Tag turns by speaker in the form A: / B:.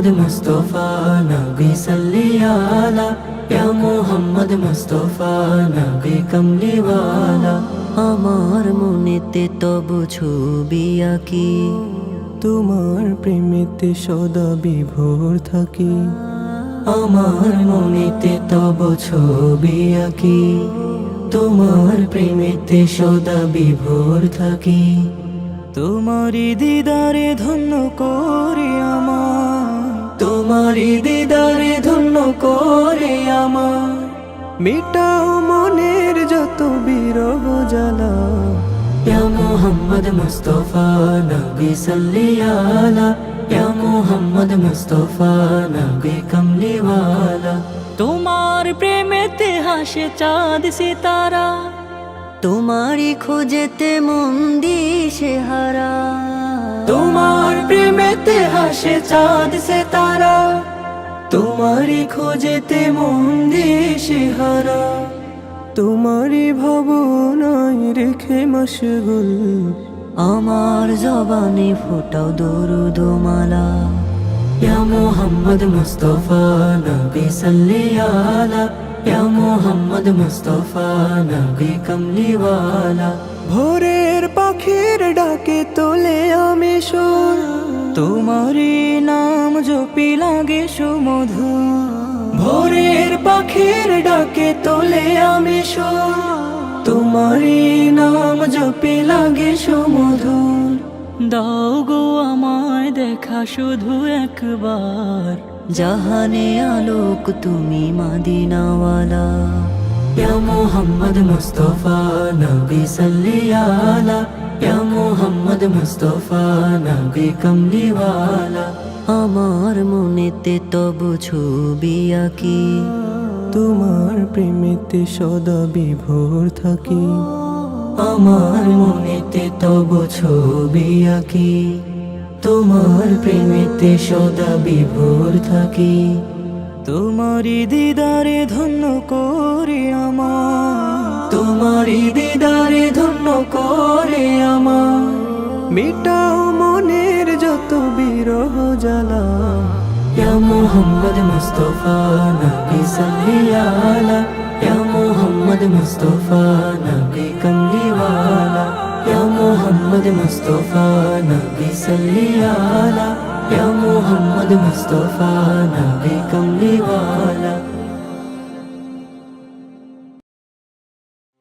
A: মোহাম্মদ মুস্তফা নবী সাল্লি আলা। ইয়া মোহাম্মদ মুস্তফা নবী কমলিওয়ালা
B: আমার মনেতে তব ছবি আঁকি।
A: তোমার প্রেমেতে সদা বিভোর থাকি। আমার মনেতে তব ছবি আঁকি। তোমার প্রেমেতে সদা বিভোর থাকি। তোমারই দিদারে ধন্য করে আমার। তোমারই দিদারে ধন্য করে আমার। মিটাও মনের যত বিরহ জ্বালা। ইয়া মোহাম্মদ মুস্তফা নবী সাল্লি আলা। ইয়া মোহাম্মদ মুস্তফা নবী কমলিওয়ালা
B: তোমার প্রেমেতে হাসে চাঁদ সিতারা। তোমারই খোঁজেতে মন দিশে হারা।
A: তোমার প্রেমেতে হাসে চাঁদ সে তারা। তোমারই খোঁজেতে মন দেশে হারা। তোমারই ভাবনায় রেখে মশগুল
B: আমার জবানে ফোটাও দরুদ মালা।
A: ইয়া মোহাম্মদ মুস্তফা নবী সাল্লি আলা ইয়া মোহাম্মদ মুস্তফা নবী কমলিওয়ালা ভোরের পাখির ডাকে তোলে আমি সুর। তোমারই নাম জপি লাগে সুমধু ভোরের পাখির ডাকে তোলে আমি সুর। তোমারই নাম জপি লাগে সুমধুর।
B: দাও গো আমায় দেখা শুধু একবার। জাহানে আলোক তুমি মাদিনাওয়ালা।
A: ইয়া মোহাম্মদ মুস্তফা নবী সাল্লি আলা। ইয়া মোহাম্মদ মুস্তফা নবী কমলিওয়ালা
B: আমার মনেতে তব ছবি আঁকি।
A: তোমার প্রেমেতে সদা বিভোর থাকি। আমার মনেতে তব ছবি আঁকি। তোমার প্রেমেতে সদা বিভোর থাকি। তোমারই দিদারে ধন্য করে আমার। তোমারই দিদারে ধন্য করে আমার। মিটাও মনের যত বিরহ জ্বালা। ইয়া মোহাম্মদ মুস্তফা নবী সাল্লি আলা। ইয়া মোহাম্মদ মুস্তফা নবী কমলিওয়ালা ইয়া মোহাম্মদ মুস্তফা নবী সাল্লি আলা ইয়া মোহাম্মদ মুস্তফা নবী কমলিওয়ালা